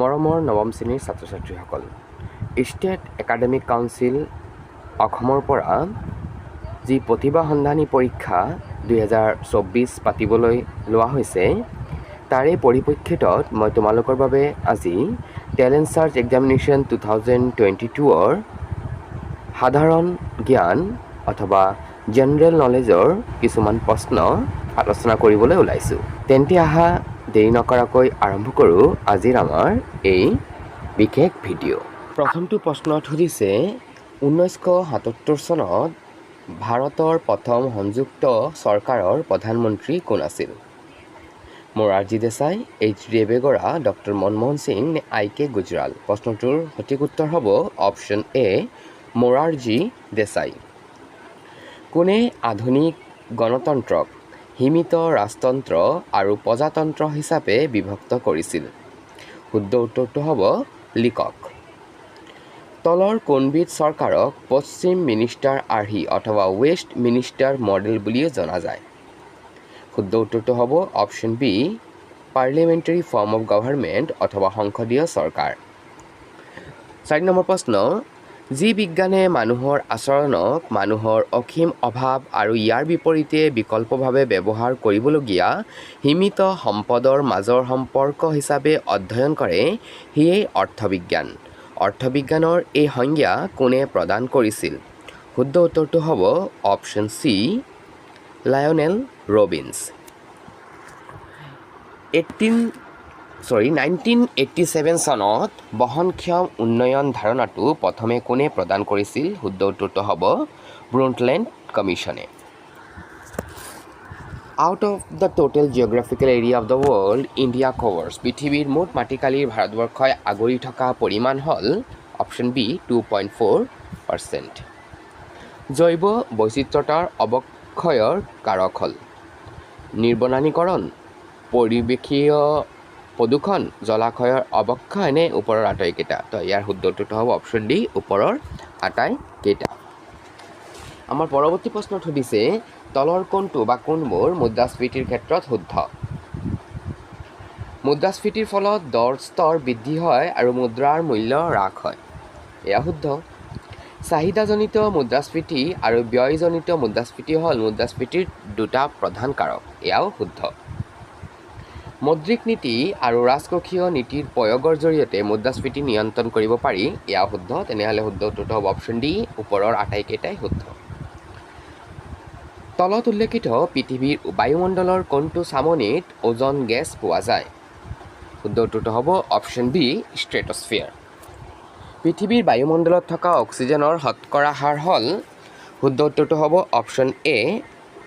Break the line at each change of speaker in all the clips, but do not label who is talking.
মৰমৰ নৱম শ্ৰেণীৰ ছাত্ৰ ছাত্ৰীসকল ষ্টেট একাডেমিক কাউন্সিল অসমৰ পৰা যি প্ৰতিভা সন্ধানী পৰীক্ষা দুহেজাৰ চৌব্বিছ পাতিবলৈ লোৱা হৈছে, তাৰে পৰিপ্ৰেক্ষিতত মই তোমালোকৰ বাবে আজি talent search examination two thousand twenty tour সাধাৰণ জ্ঞান অথবা জেনেৰেল নলেজৰ কিছুমান প্ৰশ্ন আলোচনা কৰিবলৈ ওলাইছোঁ। তেন্তে আহা দেৰি নকৰাকৈ আৰম্ভ কৰোঁ আজিৰ আমাৰ এই বিশেষ ভিডিঅ' প্ৰথমটো প্ৰশ্নত সুধিছে, ঊনৈছশ সাতসত্তৰ চনত ভাৰতৰ প্ৰথম সংযুক্ত চৰকাৰৰ প্ৰধানমন্ত্ৰী কোন আছিল? Morarji Desai, H D Deve Gowda doctor Manmohan Singh নে আই কে গুজৰাল? প্ৰশ্নটোৰ সঠিক উত্তৰ হ'ব অপশ্যন এ, মোৰাৰজী দেশাই। কোনে আধুনিক গণতন্ত্ৰক সীমিত ৰাজতন্ত্ৰ আৰু প্ৰজাতন্ত্ৰ হিচাপে বিভক্ত কৰিছিল। শুদ্ধ উত্তৰটো হ'ব লিকক। তলৰ কোনবিধ চৰকাৰক পশ্চিম মিনিষ্টাৰ আৰ্হি অথবা ৱেষ্ট মিনিষ্টাৰ মডেল বুলিও জনা যায়। শুদ্ধ উত্তৰটো হ'ব option B parliamentary form of government অথবা সংসদীয় চৰকাৰ। চাৰি নম্বৰ প্ৰশ্ন যি বিজ্ঞানে মানুহৰ আচৰণক, মানুহৰ অসীম অভাৱ আৰু ইয়াৰ বিপৰীতে বিকল্পভাৱে ব্যৱহাৰ কৰিবলগীয়া সীমিত সম্পদৰ মাজৰ সম্পৰ্ক হিচাপে অধ্যয়ন কৰে, সিয়েই অৰ্থবিজ্ঞান। অৰ্থবিজ্ঞানৰ এই সংজ্ঞা কোনে প্ৰদান কৰিছিল? শুদ্ধ উত্তৰটো হ'ব option C Lionel Robbins. Eighteen sorry nineteen eighty seven চনত বহনক্ষম উন্নয়ন ধাৰণাটো প্ৰথমে কোনে প্ৰদান কৰিছিল? শুদ্ধ উত্তৰটো হ'ব Brundtland কমিশ্যনে out of the total geographical area of the world India covers পৃথিৱীৰ মুঠ মাটিকালিৰ ভাৰতবৰ্ষই আগুৰি থকা পৰিমাণ হ'ল option B two point four percent জৈৱ বৈচিত্ৰতাৰ অৱক্ষয়ৰ কাৰক হ'ল নিৰ্বনানীকৰণ পৰিৱেশীয় প্ৰদূষণ জলাশয়ৰ অৱক্ষয় নে ওপৰৰ আটাইকেইটা। তো ইয়াৰ শুদ্ধ উত্তৰটো হ'ব অপশ্যন ডি ওপৰৰ আটাইকেইটা। আমাৰ পৰৱৰ্তী প্ৰশ্নত সুধিছে তলৰ কোনটো বা কোনবোৰ মুদ্ৰাস্ফীতিৰ ক্ষেত্ৰত শুদ্ধ। মুদ্ৰাস্ফীতিৰ ফলত দৰ স্তৰ বৃদ্ধি হয় আৰু মুদ্ৰাৰ মূল্য হ্ৰাস হয়। এয়া শুদ্ধ। চাহিদাজনিত মুদ্ৰাস্ফীতি আৰু ব্যয়জনিত মুদ্ৰাস্ফীতি হ'ল মুদ্ৰাস্ফীতিৰ দুটা প্ৰধান কাৰক। এয়াও শুদ্ধ। মৌদ্ৰিক নীতি আৰু ৰাজকোষীয় নীতিৰ প্ৰয়োগৰ জৰিয়তে মুদ্ৰাস্ফীতি নিয়ন্ত্ৰণ কৰিব পাৰি। এয়াও শুদ্ধ। তেনেহ'লে শুদ্ধ উত্তৰটো হ'ব অপশ্যন ডি ওপৰৰ আটাইকেইটাই শুদ্ধ। তলত উল্লেখিত পৃথিৱীৰ বায়ুমণ্ডলৰ কোনটো চামনিত ওজন গেছ পোৱা যায়? শুদ্ধ উত্তৰটো হ'ব অপশ্যন বি ষ্ট্ৰেটস্ফিয়াৰ পৃথিৱীৰ বায়ুমণ্ডলত থকা অক্সিজেনৰ শতকৰা হাৰ হ'ল শুদ্ধ উত্তৰটো হ'ব option A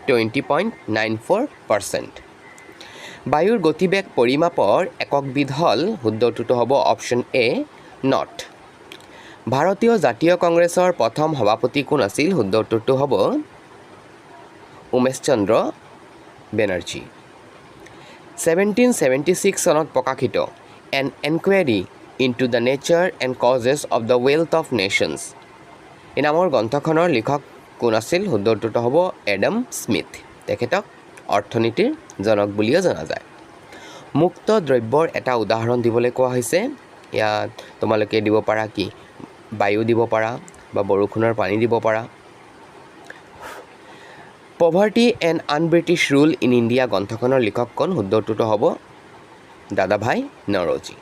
twenty point nine four percent বায়ুৰ গতিবেগ পৰিমাপৰ এককবিধ হ'ল শুদ্ধ হ'ব অপশ্যন এ, নট। ভাৰতীয় জাতীয় কংগ্ৰেছৰ প্ৰথম সভাপতি কোন আছিল? শুদ্ধ হ'ব Umesh Chandra Banerjee. Seventeen seventy six চনত প্ৰকাশিত an inquiry into the nature and causes of the wealth of nations এই নামৰ গ্ৰন্থখনৰ লিখক কোন আছিল? শুদ্ধ হ'ব এডাম স্মিথ। তেখেতক অৰ্থনীতিৰ জনক বুলিও জনা যায়। মুক্ত দ্ৰব্যৰ এটা উদাহৰণ দিবলৈ কোৱা হৈছে। ইয়াত তোমালোকে দিব পাৰা কি? বায়ু দিব পাৰা বা বৰষুণৰ পানী দিব পাৰা। Poverty and un-British rule in India গ্ৰন্থখনৰ লিখক কোন? শুদ্ধ উত্তৰটো হ'ব দাদাভাই নৰজী।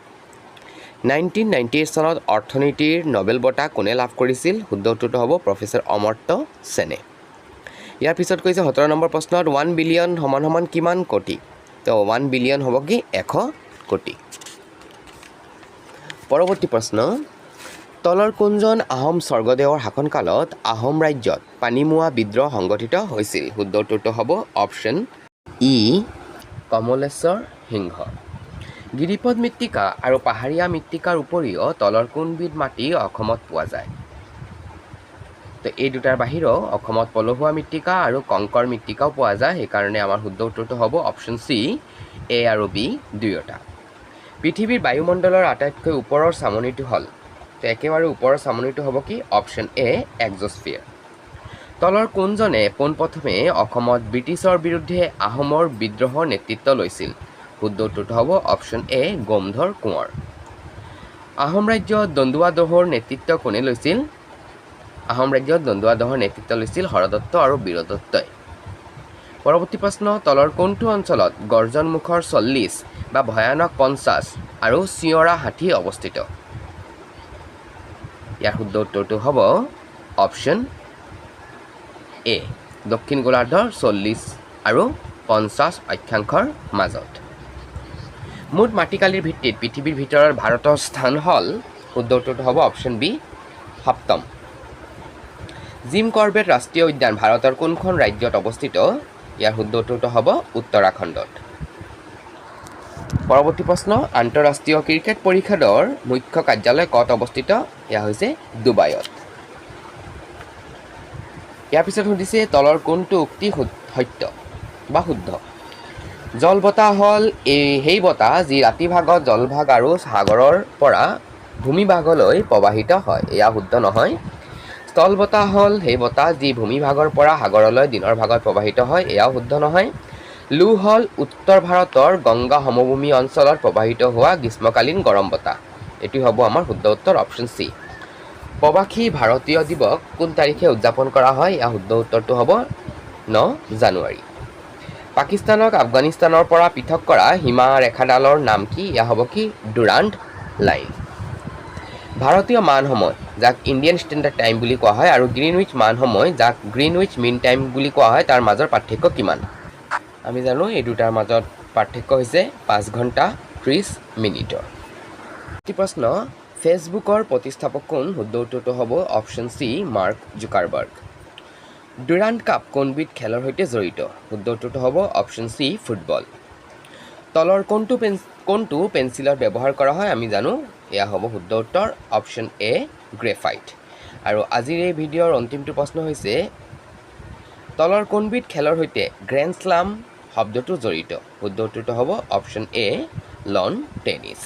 নাইনটিন নাইণ্টি এইট চনত অৰ্থনীতিৰ নবেল বঁটা কোনে লাভ কৰিছিল? শুদ্ধ হ'ব প্ৰফেচৰ অমৰ্ত্য সেনে। ইয়াৰ পিছত কৈছে সোতৰ নম্বৰ প্ৰশ্নত ওৱান বিলিয়ন সমান সমান কিমান কোটি? তো ওৱান বিলিয়ন হ'ব কি? এশ কোটি। পৰৱৰ্তী প্ৰশ্ন তলৰ কোনজন আহোম স্বৰ্গদেৱৰ শাসনকালত আহোম ৰাজ্যত পানীমোৱা বিদ্ৰোহ সংগঠিত হৈছিল? শুদ্ধ উত্তৰটো হ'ব অপশ্যন ই কমলেশ্বৰ সিংহ। গিৰিপথ মৃত্তিকা আৰু পাহাৰীয়া মৃত্তিকাৰ উপৰিও তলৰ কোনবিধ মাটি অসমত পোৱা যায়? তো এই দুটাৰ বাহিৰেও অসমত পলসুৱা মৃত্তিকা আৰু কংকৰ মৃত্তিকাও পোৱা যায়, সেইকাৰণে আমাৰ শুদ্ধ উত্তৰটো হ'ব অপশ্যন চি, এ আৰু বি দুয়োটা। পৃথিৱীৰ বায়ুমণ্ডলৰ আটাইতকৈ ওপৰৰ চামনিটো হ'ল। তো একেবাৰে ওপৰৰ চামনিটো হ'ব কি? অপশ্যন এ এক্সস্ফিয়াৰ তলৰ কোনজনে পোনপ্ৰথমে অসমত ব্ৰিটিছৰ বিৰুদ্ধে আহোমৰ বিদ্ৰোহৰ নেতৃত্ব লৈছিল। শুদ্ধ উত্তৰটো হ'ব অপশ্যন এ, গোমধৰ কোঁৱৰ। আহোম ৰাজ্যত দন্দুৱা দহৰ নেতৃত্ব কোনে লৈছিল? আহোম ৰাজ্যত দন্দুৱা দহৰ নেতৃত্ব লৈছিল হৰদত্ত আৰু বীৰদত্তই। পৰৱৰ্তী প্ৰশ্ন তলৰ কোনটো অঞ্চলত গৰ্জনমুখৰ চল্লিছ বা ভয়ানক পঞ্চাছ আৰু চিঞৰা হাতী অৱস্থিত? ইয়াৰ শুদ্ধ উত্তৰটো হ'ব অপশ্যন এ দক্ষিণ গোলাৰ্ধৰ চল্লিছ আৰু পঞ্চাছ অক্ষাংশৰ মাজত। মুঠ মাটিকালিৰ ভিত্তিত পৃথিৱীৰ ভিতৰত ভাৰতৰ স্থান হ'ল শুদ্ধ উত্তৰটো হ'ব অপশ্যন বি সপ্তম। জিম কৰ্বেট ৰাষ্ট্ৰীয় উদ্যান ভাৰতৰ কোনখন ৰাজ্যত অৱস্থিত? ইয়াৰ শুদ্ধ উত্তৰটো হ'ব উত্তৰাখণ্ডত। পৰৱৰ্তী প্ৰশ্ন আন্তঃৰাষ্ট্ৰীয় ক্ৰিকেট পৰিষদৰ মুখ্য কাৰ্যালয় ক'ত অৱস্থিত? এয়া হৈছে ডুবাইত। ইয়াৰ পিছত সুধিছে তলৰ কোনটো উক্তি সত্য বা শুদ্ধ? জল বতাহ হ'ল এই সেই বতাহ যি ৰাতিভাগত জলভাগ আৰু সাগৰৰ পৰা ভূমিভাগলৈ প্ৰবাহিত হয়। এয়া শুদ্ধ নহয়। স্থল বতাহ হ'ল সেই বতাহ যি ভূমিভাগৰ পৰা সাগৰলৈ দিনৰ ভাগত প্ৰবাহিত হয় এয়াও শুদ্ধ নহয়। লু হ'ল উত্তৰ ভাৰতৰ গংগা সমভূমি অঞ্চলত প্ৰবাহিত হোৱা গ্ৰীষ্মকালীন গৰম বতাহ। এইটো হ'ব আমাৰ শুদ্ধ উত্তৰ অপশ্যন চি। প্ৰবাসী ভাৰতীয় দিৱস কোন তাৰিখে উদযাপন কৰা হয় ইয়াৰ শুদ্ধ উত্তৰটো হ'ব ন জানুৱাৰী। পাকিস্তানক আফগানিস্তানৰ পৰা পৃথক কৰা সীমা ৰেখাডালৰ নাম কি এয়া হ'ব কি ডুৰাণ্ড লাইন। ভাৰতীয় মান সময় যাক ইণ্ডিয়ান ষ্টেণ্ডাৰ্ড টাইম বুলি কোৱা হয় আৰু গ্ৰীণউইচ মান সময় যাক গ্ৰীণউইচ মিন টাইম বুলি কোৱা হয় তাৰ মাজৰ পাৰ্থক্য কিমান? আমি জানো এই দুটাৰ মাজত পাৰ্থক্য হৈছে পাঁচ ঘণ্টা ত্ৰিছ মিনিটৰ। প্ৰশ্ন ফেচবুকৰ প্ৰতিষ্ঠাপক কোন? শুদ্ধ উত্তৰটো হ'ব option C Mark Zuckerberg. Durand Cup কোনবিধ খেলৰ সৈতে জড়িত? শুদ্ধ উত্তৰটো হ'ব অপশ্যন চি ফুটবল। তলৰ কোনটো পেন কোনটো পেঞ্চিলত ব্যৱহাৰ কৰা হয় আমি জানো? এয়া হ'ব শুদ্ধ উত্তৰ অপশ্যন এ গ্ৰেফাইট আৰু আজিৰ এই ভিডিঅ'ৰ অন্তিমটো প্ৰশ্ন হৈছে, তলৰ কোনবিধ খেলৰ সৈতে গ্ৰেণ্ড শ্লাম শব্দটো জড়িত? শুদ্ধ উত্তৰটো হ'ব অপশ্যন এ লন টেনিছ